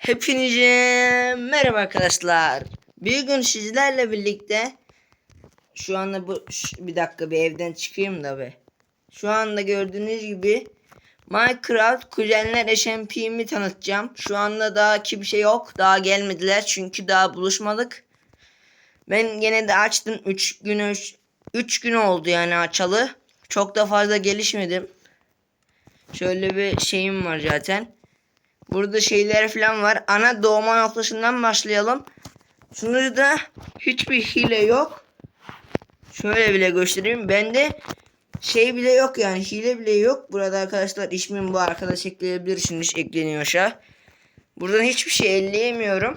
Hepinize merhaba arkadaşlar. Bir gün sizlerle birlikte şu anda bu bir dakika bir evden çıkayım da be. Şu anda gördüğünüz gibi Minecraft Kuzenler SMP'mi tanıtacağım. Şu anda daha kimse şey yok. Daha gelmediler çünkü daha buluşmadık. Ben gene de açtım 3 gün 3 gün oldu yani açalı. Çok da fazla gelişmedim. Şöyle bir şeyim var zaten. Burada şeyler falan var. Ana doğma noktasından başlayalım. Sunucuda hiçbir hile yok. Şöyle bile göstereyim. Bende şey bile yok yani hile bile yok. Burada arkadaşlar ismim bu arkadaş ekleyebilirsiniz. Ekleniyor aşağı. Buradan hiçbir şey elleyemiyorum.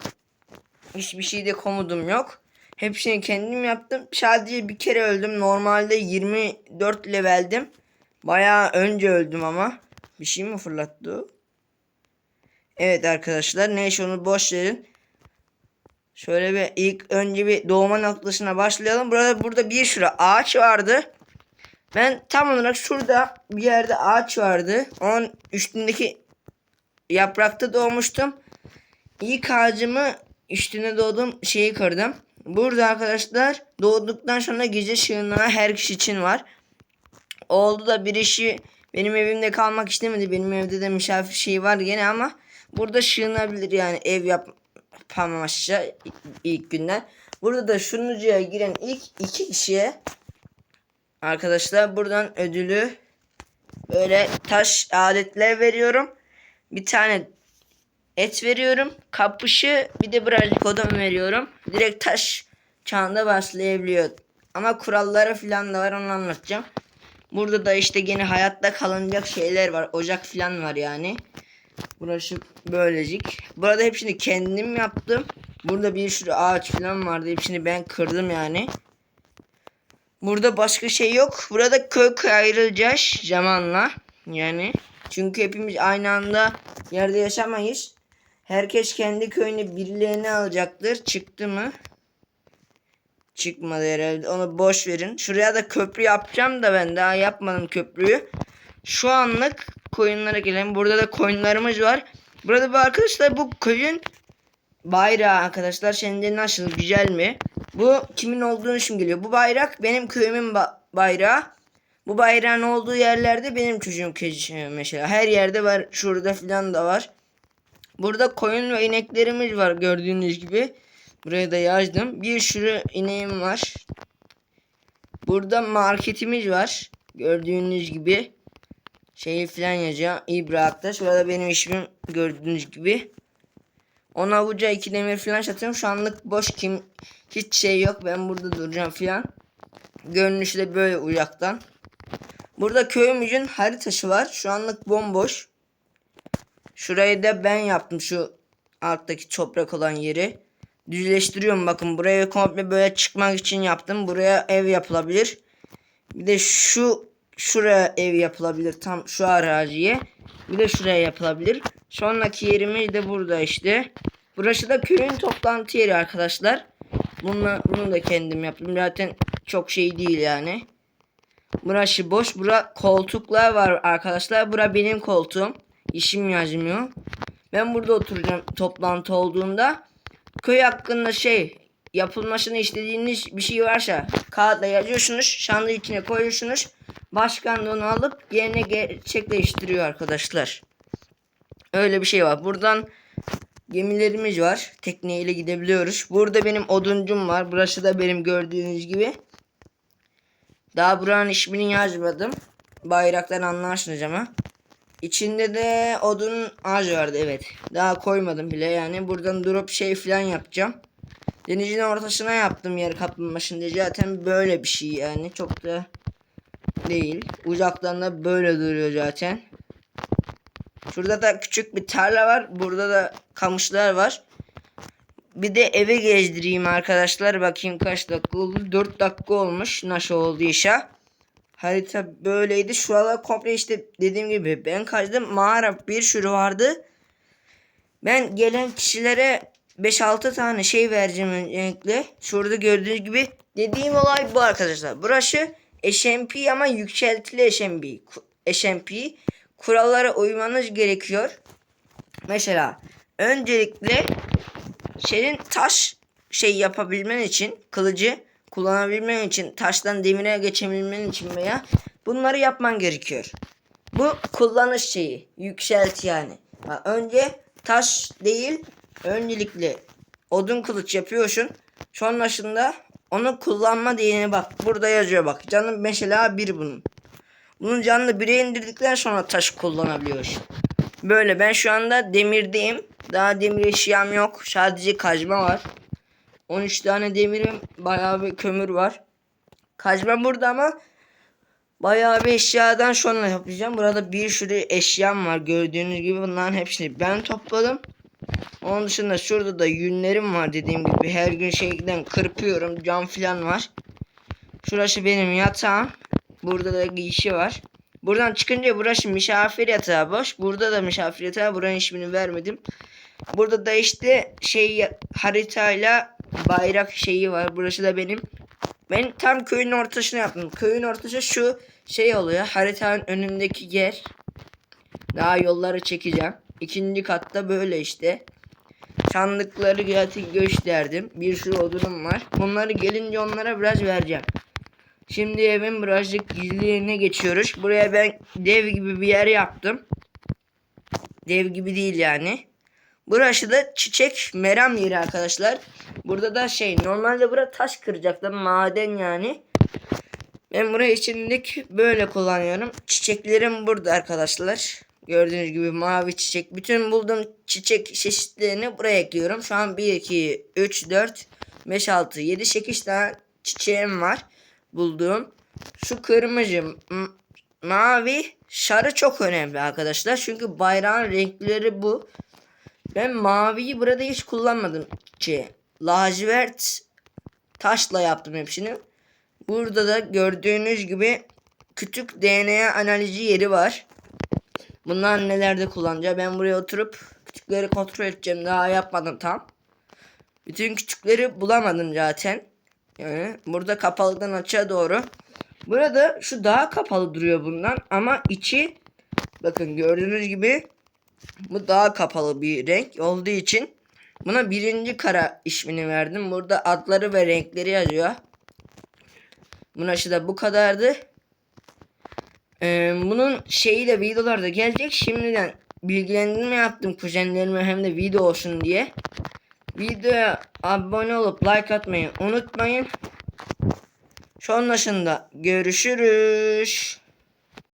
Hiçbir şeyde komudum yok. Hepsini kendim yaptım. Sadece bir kere öldüm. Normalde 24 leveldim. Bayağı önce öldüm ama. Bir şey mi fırlattı? Evet arkadaşlar neyse onu boş verin. Şöyle bir ilk önce bir doğma noktasına başlayalım. Burada burada bir sürü ağaç vardı. Ben tam olarak şurada bir yerde ağaç vardı. Onun üstündeki yaprakta doğmuştum. İlk ağacımı üstüne doğdum şeyi kırdım. Burada arkadaşlar doğduktan sonra gece ışığına her kişi için var. Oldu da bir işi benim evimde kalmak istemedi. Benim evde de misafir şeyi var gene ama burada sığınabilir yani ev yapamazsa ilk günden. Burada da sunucuya giren ilk iki kişiye arkadaşlar buradan ödülü böyle taş aletler veriyorum. Bir tane et veriyorum. Kapışı bir de birazcık odun veriyorum. Direkt taş çağında başlayabiliyor. Ama kuralları falan da var onu anlatacağım. Burada da işte yine hayatta kalınacak şeyler var. Ocak falan var yani. Burası böylecik. Burada hepsini kendim yaptım. Burada bir sürü ağaç falan vardı. Hepsini ben kırdım yani. Burada başka şey yok. Burada köy ayrılacağız zamanla. Yani. Çünkü hepimiz aynı anda yerde yaşamayız. Herkes kendi köyüne birilerini alacaktır. Çıktı mı? Çıkmadı herhalde. Onu boş verin. Şuraya da köprü yapacağım da ben daha yapmadım köprüyü. Şu anlık koyunlara gelelim. Burada da koyunlarımız var. Burada bu arkadaşlar bu köyün bayrağı arkadaşlar. Şimdi nasıl güzel mi? Bu kimin olduğunu şimdi geliyor. Bu bayrak benim köyümün ba- bayrağı. Bu bayrağın olduğu yerlerde benim çocuğum keçi mesela. Her yerde var. Şurada filan da var. Burada koyun ve ineklerimiz var gördüğünüz gibi. Buraya da yazdım. Bir sürü ineğim var. Burada marketimiz var. Gördüğünüz gibi. Şeyi falan yazıyor. İbrahat'ta. Şurada benim ismim gördüğünüz gibi. Ona avuca iki demir falan satıyorum. Şu anlık boş kim hiç şey yok. Ben burada duracağım falan. Görünüşü de böyle uzaktan. Burada köyümüzün haritası var. Şu anlık bomboş. Şurayı da ben yaptım şu alttaki toprak olan yeri. Düzleştiriyorum bakın buraya komple böyle çıkmak için yaptım. Buraya ev yapılabilir. Bir de şu şuraya ev yapılabilir tam şu araziye. Bir de şuraya yapılabilir. Sonraki yerimiz de burada işte. Burası da köyün toplantı yeri arkadaşlar. Bunu, bunu da kendim yaptım. Zaten çok şey değil yani. Burası boş. Bura koltuklar var arkadaşlar. Bura benim koltuğum. İşim yazmıyor. Ben burada oturacağım toplantı olduğunda. Köy hakkında şey yapılmasını istediğiniz bir şey varsa kağıtla yazıyorsunuz. Şanlı içine koyuyorsunuz. Başkan da onu alıp yerine gerçekleştiriyor arkadaşlar. Öyle bir şey var. Buradan gemilerimiz var. Tekneyle gidebiliyoruz. Burada benim oduncum var. Burası da benim gördüğünüz gibi. Daha buranın ismini yazmadım. Bayraktan anlarsınız ama. İçinde de odun ağacı vardı evet. Daha koymadım bile yani. Buradan durup şey falan yapacağım. Denizin ortasına yaptım yer kaplamasını diye. Zaten böyle bir şey yani. Çok da değil. Uzaktan da böyle duruyor zaten. Şurada da küçük bir tarla var. Burada da kamışlar var. Bir de eve gezdireyim arkadaşlar. Bakayım kaç dakika oldu. 4 dakika olmuş. Nasıl olduysa. Harita böyleydi. Şuralar komple işte dediğim gibi ben kaçtım. Mağara bir sürü vardı. Ben gelen kişilere 5-6 tane şey vereceğim öncelikle. Şurada gördüğünüz gibi dediğim olay bu arkadaşlar. Burası SMP ama yükseltili SMP. SMP. Kurallara uymanız gerekiyor. Mesela öncelikle senin taş şey yapabilmen için kılıcı kullanabilmen için taştan demire geçebilmen için veya bunları yapman gerekiyor. Bu kullanış şeyi. Yükselt yani. Ha, önce taş değil öncelikle odun kılıç yapıyorsun. Sonrasında onu kullanma diyeni bak. Burada yazıyor bak. Canı mesela bir bunun. Bunun canını 1'e indirdikten sonra taş kullanabiliyorsun. Böyle ben şu anda demirdeyim. Daha demir eşyam yok. Sadece kazma var. 13 tane demirim bayağı bir kömür var. Kazma burada ama bayağı bir eşyadan sonra yapacağım. Burada bir sürü eşyam var. Gördüğünüz gibi bunların hepsini ben topladım. Onun dışında şurada da yünlerim var dediğim gibi. Her gün şeyden kırpıyorum. Cam filan var. Şurası benim yatağım. Burada da giysi var. Buradan çıkınca burası misafir yatağı boş. Burada da misafir yatağı. Buranın ismini vermedim. Burada da işte şey haritayla bayrak şeyi var. Burası da benim. Ben tam köyün ortasına yaptım. Köyün ortası şu şey oluyor. Haritanın önündeki yer. Daha yolları çekeceğim. İkinci katta böyle işte. Sandıkları gösterdim. Bir sürü odunum var. Bunları gelince onlara biraz vereceğim. Şimdi evin birazcık gizli yerine geçiyoruz. Buraya ben dev gibi bir yer yaptım. Dev gibi değil yani. Burası da çiçek meram yeri arkadaşlar. Burada da şey normalde bura taş kıracaktım maden yani. Ben burayı şimdilik böyle kullanıyorum. Çiçeklerim burada arkadaşlar. Gördüğünüz gibi mavi çiçek. Bütün bulduğum çiçek çeşitlerini buraya ekliyorum. Şu an 1, 2, 3, 4, 5, 6, 7, 8 tane çiçeğim var. Bulduğum. Şu kırmızı, mavi, sarı çok önemli arkadaşlar. Çünkü bayrağın renkleri bu. Ben maviyi burada hiç kullanmadım ki. Lacivert taşla yaptım hepsini. Burada da gördüğünüz gibi küçük DNA analizi yeri var. Bunlar nelerde kullanacağım? Ben buraya oturup küçükleri kontrol edeceğim. Daha yapmadım tam. Bütün küçükleri bulamadım zaten. Yani burada kapalıdan açığa doğru. Burada şu daha kapalı duruyor bundan ama içi bakın gördüğünüz gibi bu daha kapalı bir renk olduğu için buna birinci kara ismini verdim. Burada adları ve renkleri yazıyor. Buna da bu kadardı. Ee, bunun şeyi de videolarda gelecek. Şimdiden bilgilendirme yaptım kuzenlerime hem de video olsun diye. Videoya abone olup like atmayı unutmayın. Sonrasında görüşürüz.